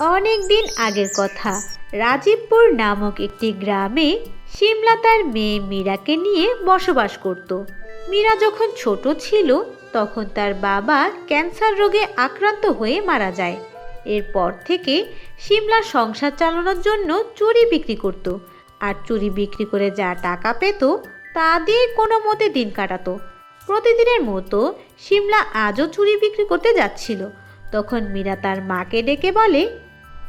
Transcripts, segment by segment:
অনেক দিন আগের কথা, রাজীবপুর নামক একটি গ্রামে সিমলা তার মেয়ে মীরাকে নিয়ে বসবাস করত। মীরা যখন ছোট ছিল, তখন তার বাবা ক্যান্সার রোগে আক্রান্ত হয়ে মারা যায়। এরপর থেকে সিমলা সংসার চালানোর জন্য চুরি বিক্রি করত আর চুরি বিক্রি করে যা টাকা পেত, তা দিয়ে কোনো মতে দিন কাটাতো। প্রতিদিনের মতো সিমলা আজও চুরি বিক্রি করতে যাচ্ছিল। তখন মীরা তার মাকে ডেকে বলে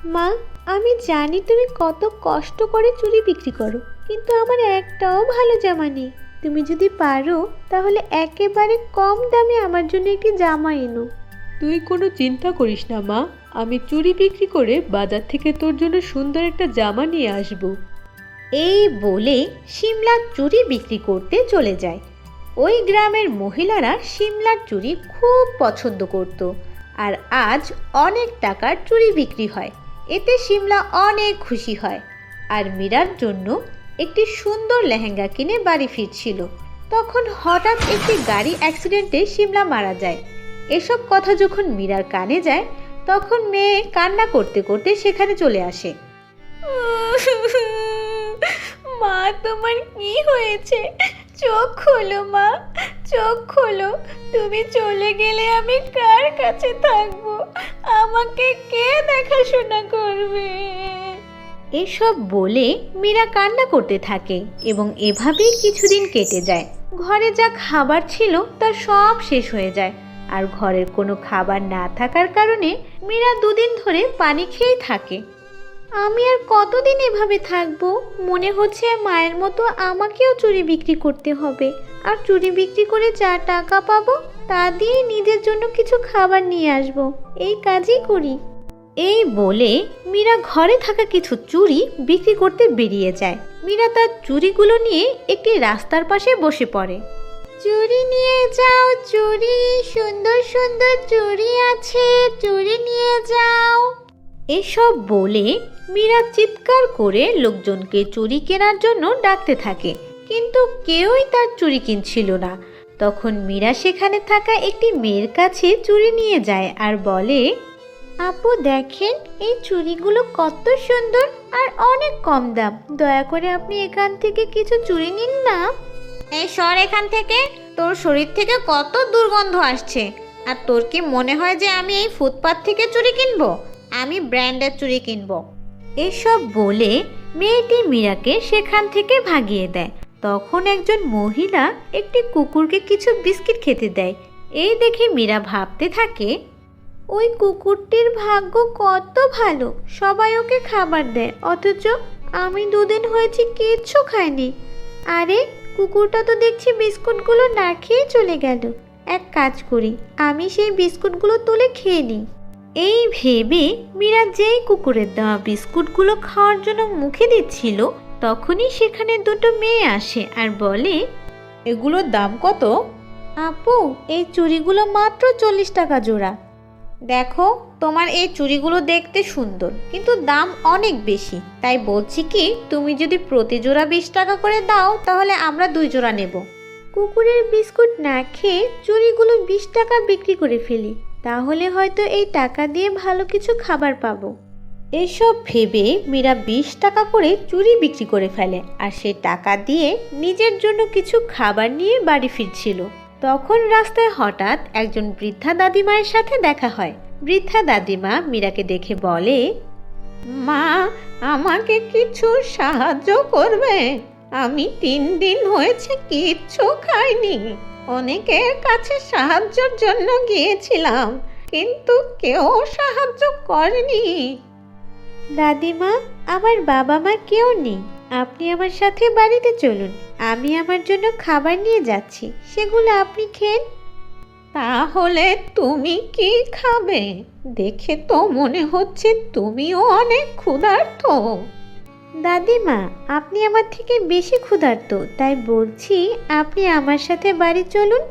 মা আমি জানি তুমি কত কষ্ট করে চুড়ি বিক্রি করো কিন্তু আমার একটাও ভালো জামা নেই। তুমি যদি পারো তাহলে একেবারে কম দামে আমার জন্য একটি জামা এনো। তুই কোনো চিন্তা করিস না মা। আমি চুরি বিক্রি করে বাজার থেকে তোর জন্য সুন্দর একটা জামা নিয়ে আসব। এই বলে সিমলার চুড়ি বিক্রি করতে চলে যায়। ওই গ্রামের মহিলারা সিমলার চুরি খুব পছন্দ করত আর আজ অনেক টাকার চুরি বিক্রি হয়। এতে সিমলা অনেক খুশি হয় আর মীরার জন্য একটি সুন্দর লেহেঙ্গা কিনে বাড়ি ফিরছিল। তখন হঠাৎ একটি গাড়ি অ্যাক্সিডেন্টে সিমলা মারা যায়। এসব কথা যখন মীরার কানে যায়, তখন মেয়ে কান্না করতে করতে সেখানে চলে আসে। মা, তোমার কি হয়েছে? চোখ খোলো, মা। চোখ খোলো। তুমি চলে গেলে আমি কার কাছে থাকব? আমাকে কে দেখাশোনা করবে? এসব বলে মীরা কান্না করতে থাকে এবং এভাবেই কিছুদিন কেটে যায়। ঘরে যা খাবার ছিল তা সব শেষ হয়ে যায়। আর ঘরের কোনো খাবার না থাকার কারণে মীরা দুদিন ধরে পানি খেয়েই থাকে। আমি আর কতদিন এভাবে থাকব? মনে হচ্ছে মায়ের মতো আমাকেও চুরি বিক্রি করতে হবে। আর চুরি বিক্রি করে যা টাকা পাবো তা দিয়ে নিজের জন্য কিছু খাবার নিয়ে আসব। এই কাজই করি। এই বলে মীরা ঘরে থাকা কিছু চুরি বিক্রি করতে বেরিয়ে যায়। মীরা তার চুড়িগুলো নিয়ে একটি রাস্তার পাশে বসে পড়ে। চুরি নিয়ে যাও চুরি। সুন্দর সুন্দর চুরি আছে। চুরি নিয়ে যাও। এসব বলে মীরা চিৎকার করে লোকজনকে চুরি কেনার জন্য ডাকতে থাকে। কিন্তু কেউই তার চুরি কিনছিল না। তখন মীরা সেখানে থাকা একটি মেয়ের কাছে চুরি নিয়ে যায় আর বলে, আপু, দেখেন, এই চুড়িগুলো কত সুন্দর আর অনেক কম দাম। দয়া করে আপনি এখান থেকে কিছু চুড়ি নিন না। এই সর এখান থেকে। তোর শরীর থেকে কত দুর্গন্ধ আসছে। আর তোর কি মনে হয় যে আমি এই ফুটপাত থেকে চুড়ি কিনবো? আমি ব্র্যান্ডের চুড়ি কিনবো। এসব বলে মেয়েটি মীরাকে সেখান থেকে ভাগিয়ে দেয়। তখন একজন মহিলা একটি কুকুরকে কিছু বিস্কিট খেতে দেয়। এই দেখে মীরা ভাবতে থাকে, ওই কুকুরটির ভাগ্য কত ভালো। সবাই ওকে খাবার দেয়। অথচ আমি দুদিন হয়েছে কিচ্ছু খাইনি। আরে, কুকুরটা তো দেখছি বিস্কুটগুলো না খেয়ে চলে গেল। এক কাজ করি, আমি সেই বিস্কুটগুলো তুলে খেয়ে নিই। এই ভেবে মীরা যেই কুকুরের দেওয়া বিস্কুটগুলো খাওয়ার জন্য মুখে দিচ্ছিল তখনই সেখানে দুটো মেয়ে আসে আর বলে এগুলোর দাম কত? আপু এই চুড়িগুলো মাত্র চল্লিশ টাকা জোড়া। দেখো তোমার এই চুড়িগুলো দেখতে সুন্দর কিন্তু দাম অনেক বেশি। তাই বলছি কি তুমি যদি প্রতি জোড়া বিশ টাকা করে দাও তাহলে আমরা দুই জোড়া নেব। কুকুরের বিস্কুট না খেয়ে চুড়িগুলো বিশ টাকা বিক্রি করে ফেলি। তাহলে হয়তো এই টাকা দিয়ে ভালো কিছু খাবার পাবো। এসব ভেবে মীরা বিশ টাকা করে চুরি বিক্রি করে ফেলে আর সে টাকা দিয়ে নিজের জন্য কিছু খাবার নিয়ে বাড়ি ফিরছিল। তখন রাস্তায় হঠাৎ একজন বৃদ্ধা দাদিমায়ের সাথে দেখা হয়। বৃদ্ধা দাদিমা মীরাকে দেখে বলে, মা, আমাকে কিছু সাহায্য করবে। আমি তিন দিন হয়েছে কিচ্ছু খাইনি। অনেকের কাছে সাহায্যের জন্য গিয়েছিলাম কিন্তু কেউ সাহায্য করেনি। দাদিমা আমার বাবা মা কেউ নেই। আপনি আমার সাথে বাড়িতে চলুন। আমি আমার জন্য খাবার নিয়ে যাচ্ছি। সেগুলো আপনি খেন তাহলে তুমি কি খাবে? দেখে তো মনে হচ্ছে তুমিও অনেক ক্ষুধার্ত। দাদিমা, আপনি আমার থেকে বেশি ক্ষুধার্ত, তাই বলছি আপনি আমার সাথে বাড়ি চলুন।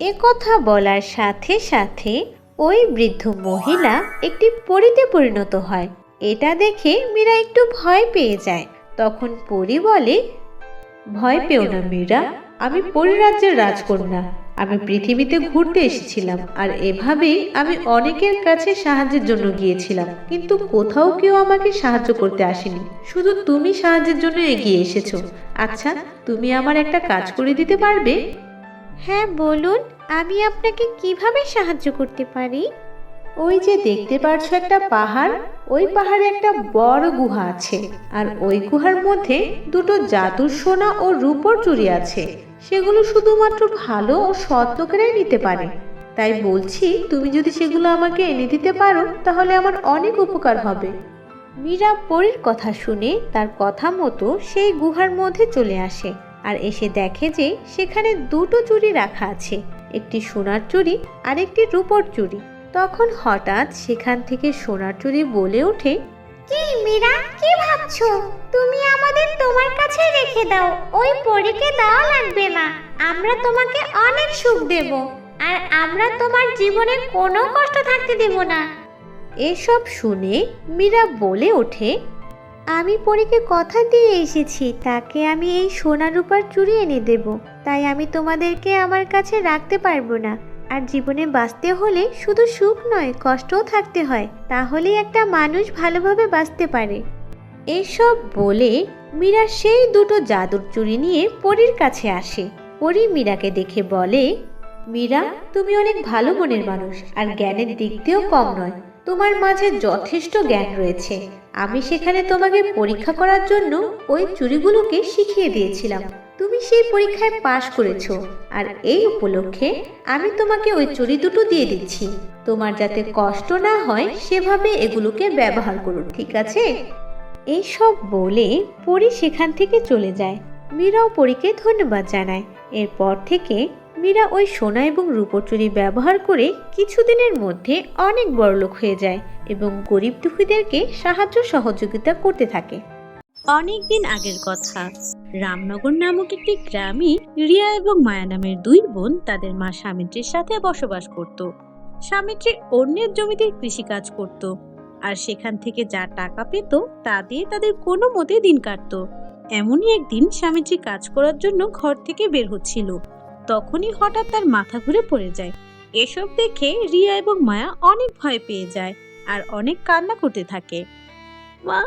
এ কথা বলার সাথে সাথে ওই বৃদ্ধ মহিলা একটি পরিতে পরিণত হয়। এটা দেখে মীরা একটু ভয় পেয়ে যায়। তখন পরি বলে, ভয় পেও না মীরা, আমি পরিরাজ্যের রাজকন্যা। আমি পৃথিবীতে ঘুরতে এসেছিলাম আর এভাবেই আমি অনেকের কাছে সাহায্যের জন্য গিয়েছিলাম কিন্তু কোথাও কেউ আমাকে সাহায্য করতে আসেনি। শুধু তুমি সাহায্যের জন্য এগিয়ে এসেছ। আচ্ছা তুমি আমার একটা কাজ করে দিতে পারবে? হ্যাঁ বলুন আমি আপনাকে কীভাবে সাহায্য করতে পারি? ওই যে দেখতে পাচ্ছ একটা পাহাড় ওই পাহাড়ে একটা বড় গুহা আছে। আর ওই গুহার মধ্যে দুটো জাদুর সোনা ও রূপোর চুরি আছে। সেগুলো শুধুমাত্র ভালো ও সৎ লোকেরাই নিতে পারে। তাই বলছি, তুমি যদি সেগুলো আমাকে এনে দিতে পারো, তাহলে আমার অনেক উপকার হবে। মীরা পরীর কথা শুনে তার কথা মতো সেই গুহার মধ্যে চলে আসে আর এসে দেখে যে সেখানে দুটো চুড়ি রাখা আছে, একটি সোনার চুড়ি আর একটি রূপোর চুড়ি। তখন হঠাৎ সেখান থেকে সোনার চুড়ি বলে ওঠে কি মীরা কি ভাবছ? তুমি আমাদের তোমার কাছে রেখে দাও। ওই পরীকে দেওয়া লাগবে না। আমরা তোমাকে অনেক সুখ দেব আর আমরা তোমার জীবনে কোনো কষ্ট থাকতে দেব না। এসব শুনে মীরা বলে ওঠে আমি পরীকে কথা দিয়ে এসেছি তাকে আমি এই সোনা রূপার চুরি এনে দেব। তাই আমি তোমাদেরকে আমার কাছে রাখতে পারব না। আর জীবনে বাঁচতে হলে শুধু সুখ নয়, কষ্টও থাকতে হয়। তাহলেই একটা মানুষ ভালোভাবে বাঁচতে পারে। এসব বলে মীরা সেই দুটো জাদুর চুরি নিয়ে পরীর কাছে আসে। পরি মীরাকে দেখে বলে, মীরা, তুমি অনেক ভালো মনের মানুষ আর জ্ঞানের দিক দিয়েও কম নয়। তোমার মাঝে যথেষ্ট জ্ঞান রয়েছে। আমি সেখানে তোমাকে পরীক্ষা করার জন্য ওই চুরিগুলোকে শিখিয়ে দিয়েছিলাম। তুমি সেই পরীক্ষায় পাশ করেছ, আর এই উপলক্ষে আমি তোমাকে ওই চুরি দুটো দিয়ে দিচ্ছি। তোমার যাতে কষ্ট না হয়, সেভাবে এগুলোকে ব্যবহার করো, ঠিক আছে? এইসব বলে পরি সেখান থেকে চলে যায়। মীরাও পরীকে ধন্যবাদ জানায়। এরপর থেকে মীরা ওই সোনা এবং রূপোর চুরি ব্যবহার করে কিছুদিনের মধ্যে অনেক বড়লোক হয়ে যায় এবং গরিব দুঃখীদেরকে সাহায্য সহযোগিতা করতে থাকে। অনেক দিন আগের কথা। রামনগর নামক একটি গ্রামে রিয়া এবং মায়া নামের দুই বোন তাদের মা স্বামীত্রীর সাথে বসবাস করত। স্বামীত্রী অন্যের জমিতে কৃষিকাজ করত আর সেখান থেকে যা টাকা পেত তা দিয়ে তাদের কোনো মতে দিন কাটতো। এমনই একদিন স্বামীত্রী কাজ করার জন্য ঘর থেকে বের হচ্ছিল। তখনই হঠাৎ তার মাথা ঘুরে পড়ে যায়। এসব দেখে রিয়া এবং মায়া অনেক ভয় পেয়ে যায় আর অনেক কান্না করতে থাকে। মা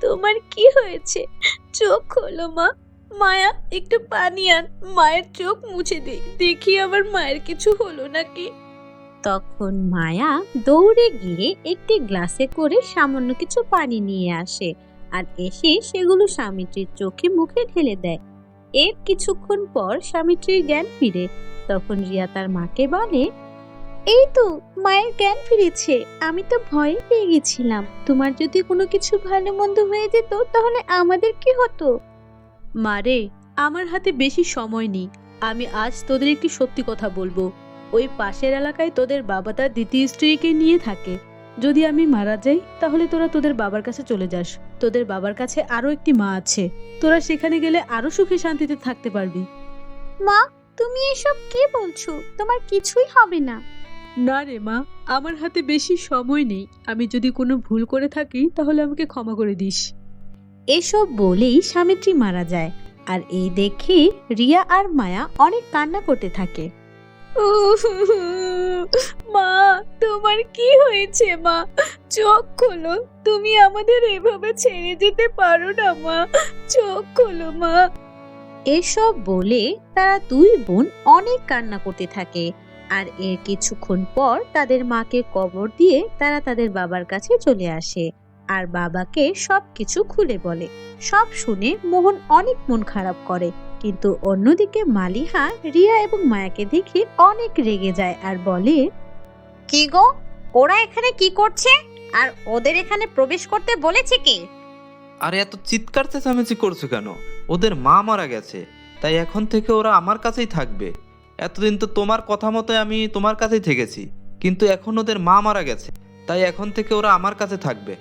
তোমার কি হয়েছে? চোখ খোলো মা। মায়া, একটু পানি আন। মায়ের চোখ মুছে দে। দেখি আবার মায়ের কিছু হলো নাকি? তখন মায়া দৌড়ে গিয়ে একটি গ্লাসে করে সামান্য কিছু পানি নিয়ে আসে আর এসে সেগুলো স্বামীটির চোখে মুখে ঢেলে দেয়। এর কিছুক্ষণ পর স্বামীটির জ্ঞান ফিরে। তখন রিয়া তার মাকে বলে এই তো মায়ের জ্ঞান ফিরেছে। আমি তো ভয়ে পেয়ে গেছিলাম। তোমার যদি কোনো কিছু ভালো মন্দ হয়ে যেত তাহলে আমাদের কি হতো? মারে আমার হাতে বেশি সময় নেই। আমি আজ তোদের একটি সত্যি কথা বলব। ওই পাশের এলাকায় তোদের বাবা তার দ্বিতীয় স্ত্রীকে নিয়ে থাকে। যদি আমি মারা যাই তাহলে তোরা তোদের বাবার কাছে চলে যাস। তোদের বাবার কাছে আরও একটি মা আছে। তোরা সেখানে গেলে আরও সুখে শান্তিতে থাকতে পারবি। মা তুমি এসব কি বলছো? তোমার কিছুই হবে না। না রে মা, আমার হাতে বেশি সময় নেই। আমি যদি কোনো ভুল করে থাকি, তাহলে আমাকে ক্ষমা করে দিস। এসব বলেই স্বামীত্রী মারা যায়। আর এই দেখে রিয়া আর মায়া অনেক কান্না করতে থাকে। মা, তোমার কি হয়েছে মা? চোখ খোলো। তুমি আমাদের এভাবে ছেড়ে যেতে পারো না মা। চোখ খোলো মা। এসব বলে তারা দুই বোন অনেক কান্না করতে থাকে। আর এর কিছুক্ষণ পর তাদের মাকে কবর দিয়ে তারা তাদের বাবার কাছে চলে আসে আর বাবাকে সবকিছু খুলে বলে। সব শুনে মোহন অনেক মন খারাপ করে কিন্তু অন্যদিকে মালিহা রিয়া এবং মায়াকে দেখে অনেক রেগে যায় আর বলে কি গো? ওরা এখানে কি করছে? আর ওদের এখানে প্রবেশ করতে বলেছে কে? আরে এত চিৎকার চেঁচামেচি করছ কেন? ওদের মা মারা গেছে তাই এখন থেকে ওরা আমার কাছেই থাকবে। এতদিন তো তোমার কথা মতো আমি তোমার কাছেই থেকেছি কিন্তু এখন ওদের মা মারা গেছে তাই এখন থেকে ওরা আমার কাছে থাকবে।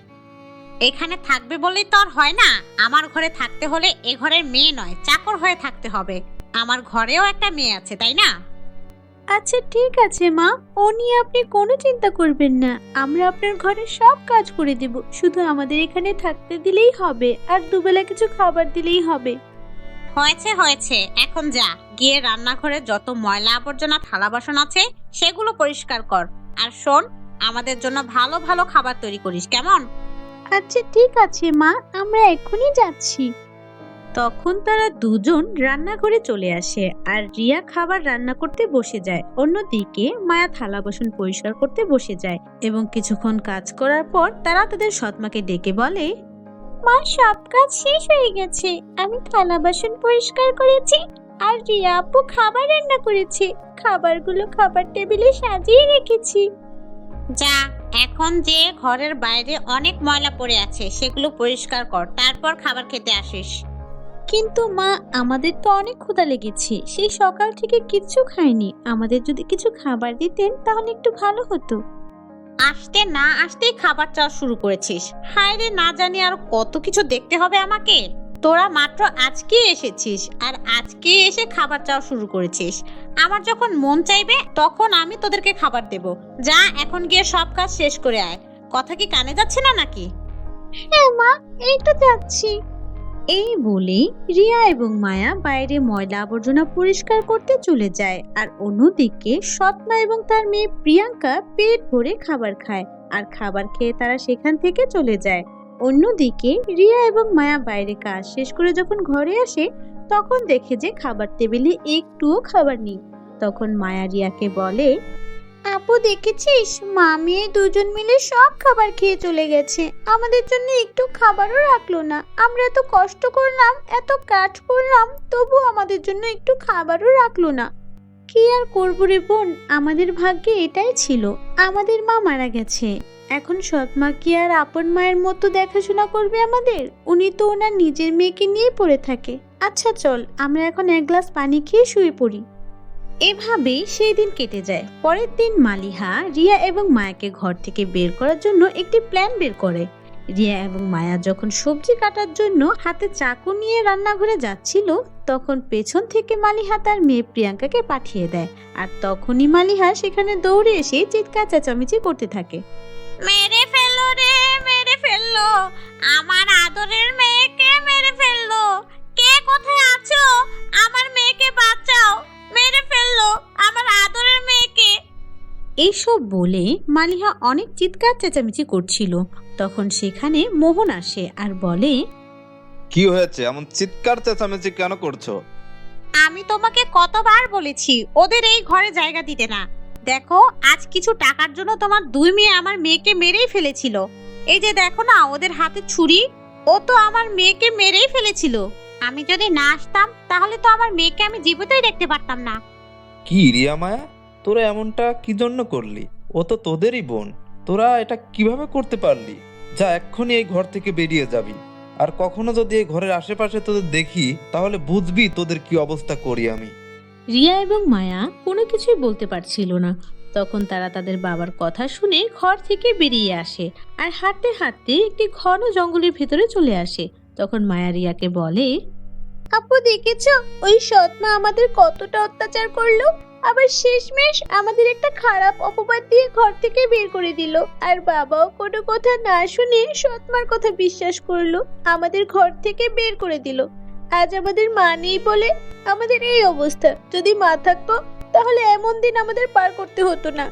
এখানে থাকবে বলেই তো আর হয় না। আমার ঘরে থাকতে হলে এ ঘরের মেয়ে নয় চাকর হয়ে থাকতে হবে। আমার ঘরেও একটা মেয়ে আছে তাই না? আচ্ছা ঠিক আছে মা। ও নিয়ে আপনি কোনো চিন্তা করবেন না। আমরা আপনার ঘরে সব কাজ করে দেব। শুধু আমাদের এখানে থাকতে দিলেই হবে আর দুবেলা কিছু খাবার দিলেই হবে। হয়েছে হয়েছে। এখন যা। গিয়ে রান্নাঘরে যত ময়লা আবর্জনা থালা বাসন আছে সেগুলো পরিষ্কার কর। আর শোন আমাদের জন্য ভালো ভালো খাবার তৈরি করিস কেমন? আচ্ছা ঠিক আছে মা আমরা এক্ষুনি যাচ্ছি। তখন তারা দুজন রান্নাঘরে চলে আসে আর রিয়া খাবার রান্না করতে বসে যায়। অন্যদিকে মায়া থালা বাসন পরিষ্কার করতে বসে যায় এবং কিছুক্ষণ কাজ করার পর তারা তাদের সৎমাকে ডেকে বলে মা সব কাজ শেষ হয়ে গেছে। আমি থালা বাসন পরিষ্কার করেছি আর রিয়া আপু খাবার রান্না করেছে। খাবারগুলো খাবার টেবিলে সাজিয়ে রেখেছি। যা এখন যে ঘরের বাইরে অনেক ময়লা পড়ে আছে সেগুলো পরিষ্কার কর তারপর খাবার খেতে আসিস। কিন্তু মা আমাদের তো অনেক ক্ষুধা লেগেছে। সেই সকাল থেকে কিচ্ছু খাইনি। আমাদের যদি কিছু খাবার দিতেন তাহলে একটু ভালো হতো। আসতে না আসতেই খাবার চাওয়া শুরু করেছিস। হায় রে না জানি আর কত কিছু দেখতে হবে আমাকে। তোরা মাত্র আজকে এসেছিস আর আজকে এসে খাবার চাওয়া শুরু করেছিস। আমার যখন মন চাইবে তখন আমি তোদেরকে খাবার দেব। যা এখন গিয়ে সব কাজ শেষ করে আয়। কথা কি কানে যাচ্ছে না নাকি? হ্যাঁ মা এই তো যাচ্ছি। এই বলেই রিয়া এবং মায়া বাইরে ময়লা আবর্জনা পরিষ্কার করতে চলে যায় আর অন্যদিকে সৎমা এবং তার মেয়ে প্রিয়াঙ্কা পেট ভরে খাবার খায় আর খাবার খেয়ে তারা সেখান থেকে চলে যায়। অন্যদিকে রিয়া এবং মায়া বাইরে কাজ শেষ করে যখন ঘরে আসে, তখন দেখে যে খাবার টেবিলে একটুও খাবার নেই। তখন মায়া রিয়াকে বলে, আপু দেখেছিস? মা মেয়ে দুজন মিলে সব খাবার খেয়ে চলে গেছে। আমাদের জন্য একটু খাবারও রাখল না। আমরা এত কষ্ট করলাম, এত কাজ করলাম, তবু আমাদের জন্য একটু খাবারও রাখল না। কি আর করব রে বোন? আমাদের ভাগ্যে এটাই ছিল। আমাদের মা মারা গেছে। এখন সৎ মা কি আর আপন মায়ের মতো দেখাশোনা করবে আমাদের? উনি তো ওনার নিজের মেয়েকে নিয়ে পড়ে থাকে। আচ্ছা চল, আমরা এখন এক গ্লাস পানি খেয়ে শুয়ে পড়ি। এভাবেই সেই দিন কেটে যায়। পরের দিন মালিহা রিয়া এবং মায়াকে ঘর থেকে বের করার জন্য একটি প্ল্যান বের করে। রিয়া এবং মায়া যখন সবজি কাটার জন্য হাতে চাকু নিয়ে রান্নাঘরে যাচ্ছিল, তখন পেছন থেকে মালিহা তার মেয়ে প্রিয়াঙ্কাকে পাঠিয়ে দেয়। আর তখনই মালিহা সেখানে দৌড়ে এসে চিৎকার, চেঁচামেচি করতে থাকে। মেরে ফেলল রে মেরে ফেলল আমার আদরের মেয়েকে মেরে ফেলল কে কোথায় আছো? আমার মেয়েকে বাঁচাও। মেরে ফেলল আমার আদরের মেয়েকে। এইসব বলে মালিহা অনেক চিৎকার চেঁচামেচি করছিল। তখন সেখানে মোহন আসে আর বলে কি হয়েছে? এমন চিৎকার চেঁচামেচি কেন করছ? আমি তোমাকে কতবার বলেছি ওদের এই ঘরে জায়গা দিতে না। দেখো, আজ কিছু টাকার জন্য তোমার দুই মেয়ে আমার মেয়েকে মেরেই ফেলেছিল। এই যে দেখো না, ওদের হাতে ছুরি, ও তো আমার মেয়েকে মেরেই ফেলেছিল। আমি যদি না আসতাম, তাহলে তো আমার মেয়েকে আমি জীবিতই দেখতে পারতাম না। কি রিয়া মায়া তোরা এমনটা কি জন্য করলি? ও তো তোদেরই বোন। তোরা এটা কীভাবে করতে পারলি? যা এক্ষুনি এই ঘর থেকে বেরিয়ে যাবি। আর কখনো যদি এই ঘরের আশেপাশে তোদের দেখি, তাহলে বুঝবি তোদের কি অবস্থা করি আমি। রিয়া এবং মায়া কোনো কিছুই বলতে পারছিল না। তখন তারা তাদের বাবার কথা শুনে ঘর থেকে বেরিয়ে আসে আর হাঁটতে হাঁটতে একটি ঘন জঙ্গলের ভেতরে চলে আসে। তখন মায়া রিয়াকে বলে, আপু দেখেছ? ওই সৎমা আমাদের কতটা অত্যাচার করল? আবার শেষমেশ আমাদের একটা খারাপ অপবাদ দিয়ে ঘর থেকে বের করে দিল। আর বাবাও কোনো কথা না শুনে সৎমার কথা বিশ্বাস করল। আমাদের ঘর থেকে বের করে দিল। আজ আমাদের মা নেই বলে আমাদের এই অবস্থা। যদি মা থাকতো, তাহলে এমন দিন আমাদের পার করতে হতো না।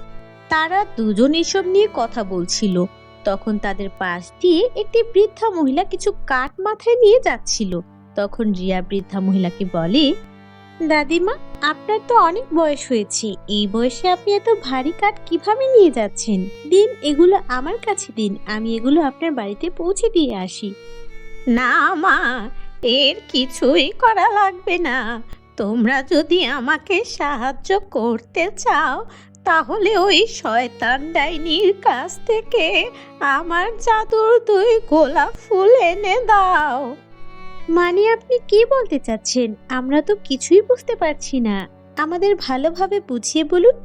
তারা দুজন এসব নিয়ে কথা বলছিল। তখন তাদের পাশ দিয়ে একটি বৃদ্ধা মহিলা কিছু কাঠ মাথায় নিয়ে যাচ্ছিল। তখন রিয়া বৃদ্ধা মহিলাকে বলে, দাদিমা, আপনার তো অনেক বয়স হয়েছে। এই বয়সে আপনি এত ভারী কাঠ কীভাবে নিয়ে যাচ্ছেন? দিন এগুলো আমার কাছে দিন। আমি এগুলো আপনার বাড়িতে পৌঁছে দিয়ে আসি। না মা এর কিছুই করা লাগবে না। তোমরা যদি আমাকে সাহায্য করতে চাও তাহলে ওই শয়তান ডাইনির কাছ থেকে আমার জাদুর দুই গোলাপ ফুল এনে দাও। মানে আপনি কি বলতে চাচ্ছেন? আমরা তো কিছুই বুঝতে পারছি না। আমাদের ভালোভাবে বুঝিয়ে বলুন।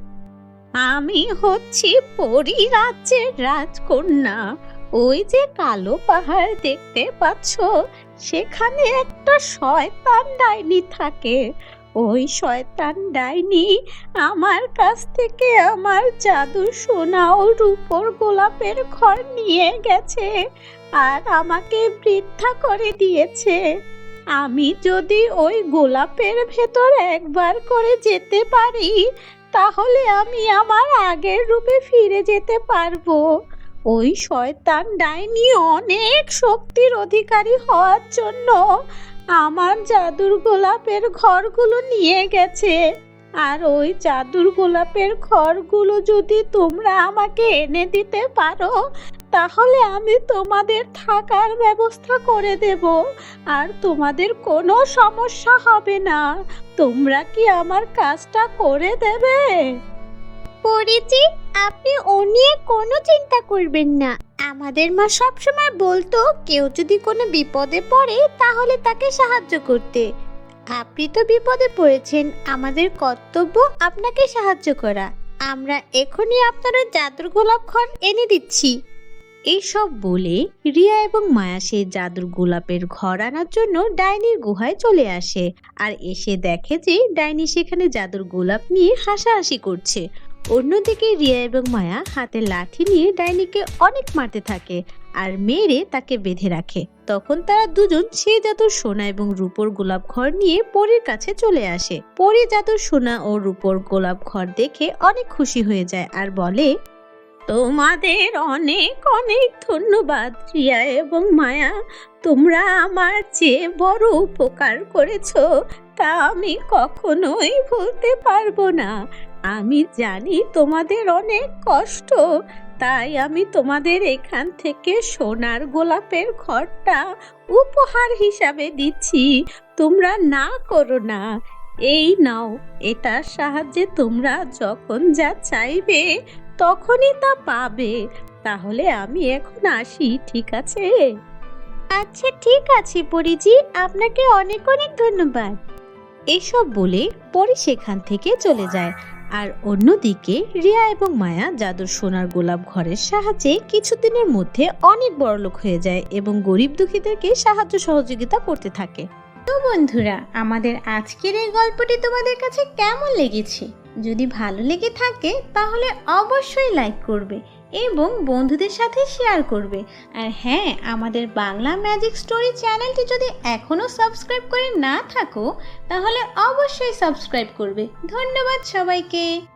আমি হচ্ছি পরি রাজ্যের রাজকন্যা। ওই যে কালো পাহাড় দেখতে পাচ্ছ সেখানে একটা শয়তান ডাইনি থাকে। ওই শয়তান ডাইনি আমার কাছ থেকে আমার জাদু সোনা ও রূপোর গোলাপের ঘর নিয়ে গেছে আর আমাকে বৃদ্ধা করে দিয়েছে। আমি যদি ওই গোলাপের ভেতর একবার করে যেতে পারি, তাহলে আমি আমার আগের রূপে ফিরে যেতে পারব। ওই শয়তান ডাইনি অনেক শক্তির অধিকারী হওয়ার জন্য আমার জাদুর গোলাপের ঘরগুলো নিয়ে গেছে। আর ওই জাদুর গোলাপের ঘরগুলো যদি তোমরা আমাকে এনে দিতে পারো, তাহলে আমি তোমাদের থাকার ব্যবস্থা করে দেব। আর তোমাদের কোনো সমস্যা হবে না। তোমরা কি আমার কাজটা করে দেবে? পরিচি আপনি ও নিয়ে কোনো চিন্তা করবেন না। আমাদের মা সবসময় বলতো, কেউ যদি কোনো বিপদে পড়ে, তাহলে তাকে সাহায্য করতে। আপনি তো বিপদে পড়েছেন, আমাদের কর্তব্য আপনাকে সাহায্য করা। আমরা এখনই আপনার জাদুর গোলাপ খন এনে দিচ্ছি। এইসব বলে রিয়া এবং মায়া সেই জাদুর গোলাপের ঘর আনার জন্য ডাইনির গুহায় চলে আসে। আর এসে দেখে যে ডাইনি সেখানে জাদুর গোলাপ নিয়ে হাসাহাসি করছে। অন্যদিকে রিয়া এবং মায়া হাতে লাঠি নিয়ে ডাইনিকে অনেক মারতে থাকে আর মেরে তাকে বেঁধে রাখে। তখন তারা দুজন সেই জাদুর সোনা এবং রূপোর গোলাপ ঘর নিয়ে পরীর কাছে চলে আসে। পরী জাদুর সোনা ও রূপোর গোলাপ ঘর দেখে অনেক খুশি হয়ে যায় আর বলে, তোমাদের অনেক অনেক ধন্যবাদ রিয়া এবং মায়া। তোমরা আমার যে বড় উপকার করেছ, তা আমি কখনোই ভুলতে পারব না। আমি জানি তোমাদের অনেক কষ্ট তাই আমি তোমাদের এখান থেকে সোনার গোলাপের ঘরটা উপহার হিসাবে দিচ্ছি। তোমরা না করো না এই নাও এটার সাহায্যে তোমরা যখন যা চাইবে তখনই তা পাবে। তাহলে আমি এখন আসি ঠিক আছে? আচ্ছা ঠিক আছে পরিজি আপনাকে অনেক অনেক ধন্যবাদ। এসব বলে পরি সেখান থেকে চলে যায়। আর অন্যদিকে রিয়া এবং মায়া জাদুর সোনার গোলাপ ঘরের সাহায্যে কিছুদিনের মধ্যে অনেক বড়লোক হয়ে যায় এবং গরিব দুঃখীদেরকে সাহায্য সহযোগিতা করতে থাকে। তো বন্ধুরা, আমাদের আজকের এই গল্পটি তোমাদের কাছে কেমন লেগেছে? যদি ভালো লেগে থাকে, তাহলে অবশ্যই লাইক করবে। এবং বন্ধুদের সাথে শেয়ার করবে। আর হ্যাঁ আমাদের বাংলা ম্যাজিক স্টোরি চ্যানেলটি যদি এখনও সাবস্ক্রাইব করে না থাকো, তাহলে অবশ্যই সাবস্ক্রাইব করবে। ধন্যবাদ সবাইকে।